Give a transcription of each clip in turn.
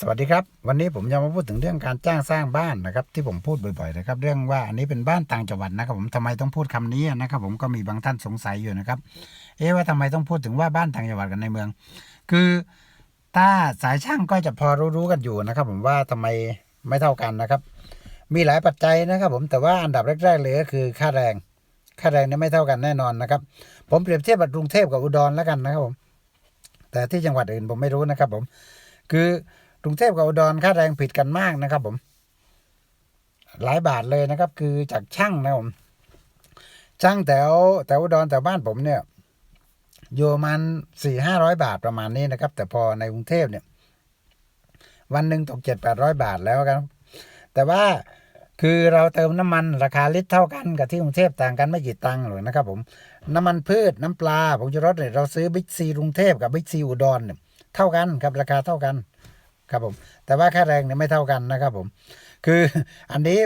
สวัสดีครับ วันนี้ผมจะมาพูดถึงเรื่องการจ้างสร้างบ้านนะครับ ที่ผมพูดบ่อยๆนะครับ เรื่องว่าอันนี้เป็นบ้านต่างจังหวัดนะครับ ผมทำไมต้องพูดคำนี้นะครับ ผมก็มีบางท่านสงสัยอยู่นะครับ เอ๊ะว่าทำไมต้องพูดถึงว่าบ้านต่างจังหวัดกันในเมือง คือถ้าสายช่างก็จะพอรู้ๆกันอยู่นะครับ ผมว่าทำไมไม่เท่ากันนะครับ มีหลายปัจจัยนะครับ ผมแต่ว่าอันดับแรกๆเลยก็คือค่าแรง ค่าแรงเนี่ยไม่เท่ากันแน่นอนนะครับ ผมเปรียบเทียบกับกรุงเทพกับอุดรแล้วกันนะครับผมแต่ที่จังหวัดอื่นผมไม่รู้นะครับ ผมคือ รุงเทพกับอุดรค่าแรงผิดกันมากนะครับ ผม หลายบาทเลยนะครับ คือจากช่างนะครับผมช่างแถวแถวอุดรแถวบ้านผมเนี่ยอยู่มันสี่ห้าร้อยบาทประมาณนี้นะครับ แต่พอในกรุงเทพเนี่ย วันหนึ่งตกเจ็ดแปดร้อยบาทแล้วครับ แต่ว่าคือเราเติมน้ำมันราคาลิตรเท่ากันกับที่กรุงเทพต่างกันไม่กี่ตังค์หรอกนะครับ ผม น้ำมันพืชน้ำปลาผงชูรสเนี่ยเราซื้อบิ๊กซีกรุงเทพกับบิ๊กซีอุดรเนี่ยเท่ากันครับราคาเท่ากัน ครับผม แต่ว่าค่าแรงเนี่ยไม่เท่ากันนะครับผม คืออันนี้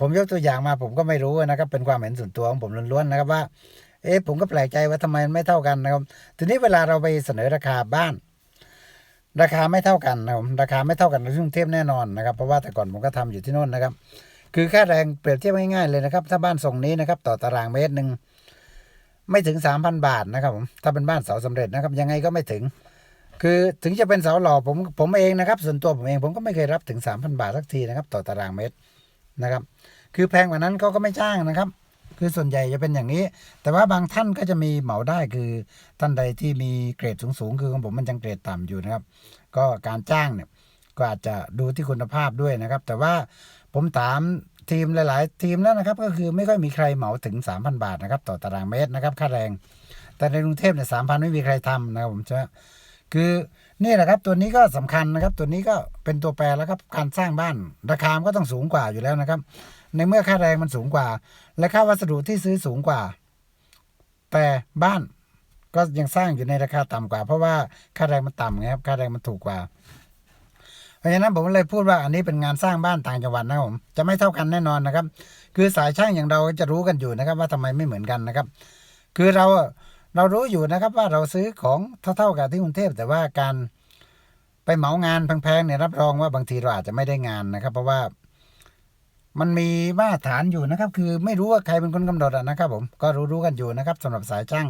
ผมยกตัวอย่างมาผมก็ไม่รู้นะครับ เป็นความเห็นส่วนตัวของผมล้วนๆนะครับว่า เอ๊ะผมก็แปลกใจว่าทำไมมันไม่เท่ากันนะครับ ทีนี้เวลาเราไปเสนอราคาบ้าน ราคาไม่เท่ากันนะครับราคาไม่เท่ากันในกรุงเทพแน่นอนนะครับ เพราะว่าแต่ก่อนผมก็ทำอยู่ที่โน่นนะครับ คือค่าแรงเปรียบเทียบง่ายๆเลยนะครับ ถ้าบ้านทรงนี้นะครับ ต่อตารางเมตรหนึ่งไม่ถึงสามพันบาทนะครับผมถ้าเป็นบ้านเสาสำเร็จนะครับ ยังไงก็ไม่ถึง คือถึงจะเป็นเสาหล่อผมผมเองนะครับส่วนตัวผมเองผมก็ไม่เคยรับถึงสามพันบาทสักทีนะครับต่อตารางเมตรนะครับ คือแพงกว่านั้นเขาก็ไม่จ้างนะครับ คือส่วนใหญ่จะเป็นอย่างนี้ แต่ว่าบางท่านก็จะมีเหมาได้คือท่านใดที่มีเกรดสูงๆคือของผมมันยังเกรดต่ำอยู่นะครับ ก็การจ้างเนี่ยก็อาจจะดูที่คุณภาพด้วยนะครับ แต่ว่าผมถามทีมหลาย ๆ ทีมแล้วนะครับ ก็คือไม่ค่อยมีใครเหมาถึง 3,000 บาทนะครับต่อตารางเมตรนะครับค่าแรง แต่ในกรุงเทพเนี่ยสามพันไม่มีใครทำนะครับผมใช่ไหม คือนี่แหละครับตัวนี้ก็สำคัญนะครับ ตัวนี้ก็เป็นตัวแปรแล้วครับการสร้างบ้าน ราคามก็ต้องสูงกว่าอยู่แล้วนะครับ ในเมื่อค่าแรงมันสูงกว่า และค่าวัสดุที่ซื้อสูงกว่า แต่บ้านก็ยังสร้างอยู่ในราคาต่ำกว่า เพราะว่าค่าแรงมันต่ำไงครับค่าแรงมันถูกกว่า เพราะฉะนั้นผมเลยพูดว่าอันนี้เป็นงานสร้างบ้านต่างจังหวัดนะผมจะไม่เท่ากันแน่นอนนะครับ คือสายช่างอย่างเราจะรู้กันอยู่นะครับ ว่าทำไมไม่เหมือนกันนะครับ คือเรา เรารู้อยู่นะครับว่าเราซื้อของเท่า ๆกับที่กรุงเทพแต่ว่าการไปเหมางานแพงๆเนี่ยรับรองว่าบางทีเราอาจจะไม่ได้งานนะครับ เพราะว่ามันมีมาตรฐานอยู่นะครับ คือไม่รู้ว่าใครเป็นคนกำหนดนะครับผมก็รู้ๆกันอยู่นะครับสำหรับสายช่าง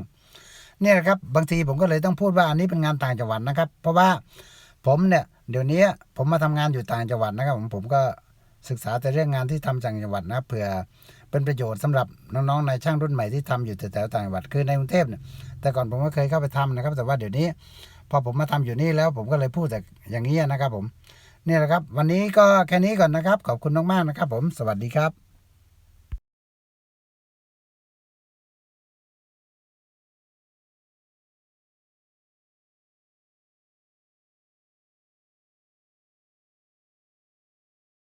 เนี่ยครับบางทีผมก็เลยต้องพูดว่าอันนี้เป็นงานต่างจังหวัดนะครับ เพราะว่าผมเนี่ยเดี๋ยวนี้ผมมาทำงานอยู่ต่างจังหวัดนะครับ ผมผมก็ศึกษาแต่เรื่องงานที่ทำต่างจังหวัดนะเผื่อ เป็นประโยชน์สำหรับน้องๆในช่างรุ่นใหม่ที่ทำอยู่แถวต่างจังหวัดคือในกรุงเทพเนี่ยแต่ก่อนผมก็เคยเข้าไปทำนะครับ แต่ว่าเดี๋ยวนี้ พอผมมาทำอยู่นี่แล้วผมก็เลยพูดแต่อย่างนี้นะครับผมนี่แหละครับ วันนี้ก็แค่นี้ก่อนนะครับ ขอบคุณมากๆนะครับ ผมสวัสดีครับ